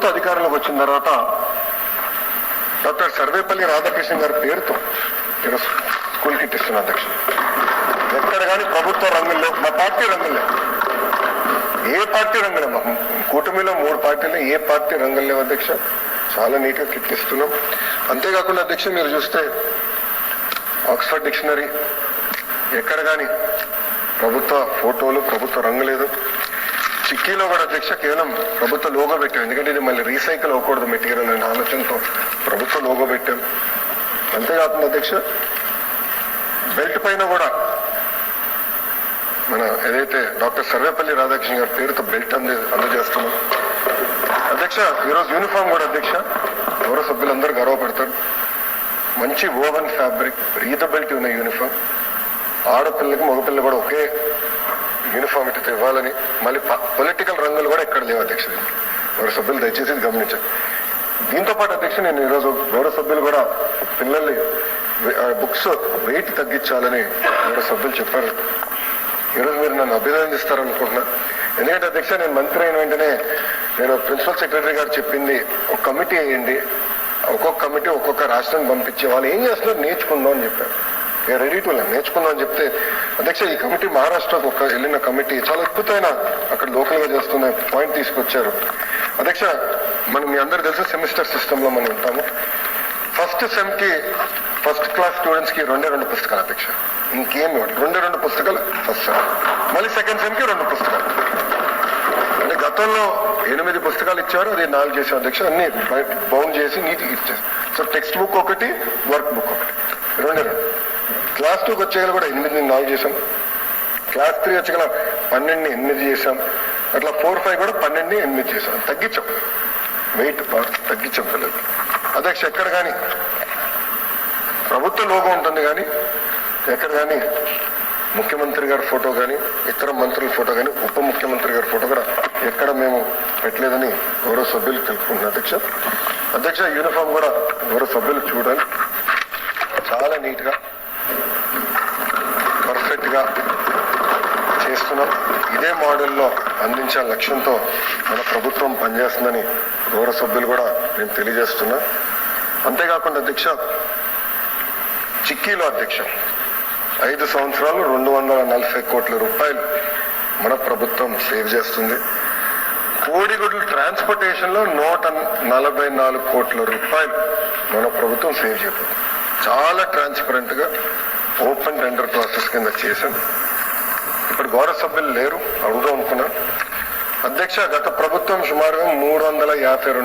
ప్రభుత్వ అధికారంలోకి వచ్చిన తర్వాత డాక్టర్ సర్వేపల్లి రాధాకృష్ణ గారి పేరుతో ఈరోజు స్కూల్ కిట్ ఇస్తున్న అధ్యక్ష ఎక్కడ కానీ ప్రభుత్వ రంగంలో మా పార్టీ రంగంలో ఏ పార్టీ రంగంలో మా కూటమిలో మూడు పార్టీలు ఏ పార్టీ రంగంలో అధ్యక్ష. చాలా నీట్గా కిట్ ఇస్తున్నాం అంతేకాకుండా అధ్యక్ష మీరు చూస్తే ఆక్స్ఫర్డ్ డిక్షనరీ ఎక్కడ కానీ ప్రభుత్వ ఫోటోలు ప్రభుత్వ రంగు లేదు. చిక్కీలో కూడా అధ్యక్ష కేవలం ప్రభుత్వ లోగో పెట్టాం. ఎందుకంటే ఇది మళ్ళీ రీసైకిల్ అవ్వకూడదు మెటీరియల్ అనే ఆలోచనతో ప్రభుత్వ లోగో పెట్టాం. అంతేకాకుండా అధ్యక్ష బెల్ట్ పైన కూడా మన ఏదైతే డాక్టర్ సర్వేపల్లి రాధాకృష్ణ గారి పేరుతో బెల్ట్ అంది అందజేస్తున్నాం. అధ్యక్ష ఈరోజు యూనిఫామ్ కూడా అధ్యక్ష గౌరవ సభ్యులందరూ గర్వపడతారు. మంచి ఓవెన్ ఫ్యాబ్రిక్ రీతబిలిటీ ఉన్న యూనిఫామ్ ఆడపిల్లకి మగపిల్లలు కూడా ఒకే యూనిఫామ్ ఇవ్వాలని మళ్ళీ పొలిటికల్ రంగులు కూడా ఎక్కడ లేవు అధ్యక్ష గౌరవ సభ్యులు దయచేసి గమనించారు దీంతో పాటు అధ్యక్ష నేను ఈరోజు గౌరవ సభ్యులు కూడా పిల్లల్ని బుక్స్ వెయిట్ తగ్గించాలని గౌరవ సభ్యులు చెప్పారు. ఈరోజు మీరు నన్ను అభినందిస్తారనుకుంటున్నా ఎందుకంటే అధ్యక్ష నేను మంత్రి అయిన వెంటనే నేను ప్రిన్సిపల్ సెక్రటరీ గారు చెప్పింది ఒక కమిటీ వేయండి. ఒక్కొక్క కమిటీ ఒక్కొక్క రాష్ట్రానికి పంపించి వాళ్ళు. ఏం చేస్తున్నారు? నేర్చుకుందాం అని చెప్పారు. రెడీ టు నేర్చుకుందాం అని చెప్తే అధ్యక్ష ఈ కమిటీ మహారాష్ట్రకు ఒక వెళ్ళిన కమిటీ చాలా అద్భుతమైన అక్కడ లోకల్గా చేస్తున్న పాయింట్ తీసుకొచ్చారు. అధ్యక్ష మనం మీ అందరు తెలిసిన సెమిస్టర్ సిస్టమ్లో మనం ఉంటాము. ఫస్ట్ సెమ్కి ఫస్ట్ క్లాస్ స్టూడెంట్స్కి రెండే రెండు పుస్తకాలు అధ్యక్ష. ఇంకేం ఇవ్వండి రెండే రెండు పుస్తకాలు ఫస్ట్ సెమ్. మళ్ళీ సెకండ్ సెమ్కి రెండు పుస్తకాలు. అంటే గతంలో ఎనిమిది పుస్తకాలు ఇచ్చారు అది నాలుగు చేసాం అధ్యక్ష. అన్ని బౌండ్ చేసి నీట్గా ఇచ్చారు. సో టెక్స్ట్ బుక్ ఒకటి వర్క్ బుక్ ఒకటి. రెండే రెండు. క్లాస్ టూకి వచ్చేగల కూడా ఎనిమిది నాలుగు చేసాం క్లాస్ త్రీ వచ్చేగల పన్నెండుని ఎనిమిది చేసాం అట్లా ఫోర్ ఫైవ్ కూడా పన్నెండుని ఎనిమిది చేసాం తగ్గించాం. వెయిట్ తగ్గించాం పిల్లలకి అధ్యక్ష ఎక్కడ కానీ ప్రభుత్వ లోగో ఉంటుంది కానీ ఎక్కడ కానీ ముఖ్యమంత్రి గారి ఫోటో కానీ ఇతర మంత్రుల ఫోటో కానీ ఉప ముఖ్యమంత్రి గారి ఫోటో కూడా ఎక్కడ మేము పెట్టలేదని గౌరవ సభ్యులు తెలుపుకుంటున్నాం అధ్యక్ష. అధ్యక్ష యూనిఫామ్ కూడా గౌరవ సభ్యులు చూడాలి. చాలా నీట్గా గా చేస్తున్నాం. ఇదే మోడల్లో అందించే లక్ష్యంతో మన ప్రభుత్వం పనిచేస్తుందని గౌరవ సభ్యులు కూడా నేను తెలియజేస్తున్నా. అంతేకాకుండా అధ్యక్ష చిక్కీలో అధ్యక్ష ఐదు సంవత్సరాలు రెండు వందల నలభై కోట్ల రూపాయలు మన ప్రభుత్వం సేవ్ చేస్తుంది. కోడిగుడ్లు ట్రాన్స్పోర్టేషన్లో నూట నలభై నాలుగు కోట్ల రూపాయలు మన ప్రభుత్వం సేవ్ చేయబోతుంది. చాలా ట్రాన్స్పరెంట్గా ఓపెన్ టెండర్ ప్రాసెస్ కింద చేశాం. ఇప్పుడు గౌరవ సభ్యులు లేరు అడుగుదాం అనుకున్నా. అధ్యక్ష గత ప్రభుత్వం సుమారుగా మూడు వందల యాభై రెండు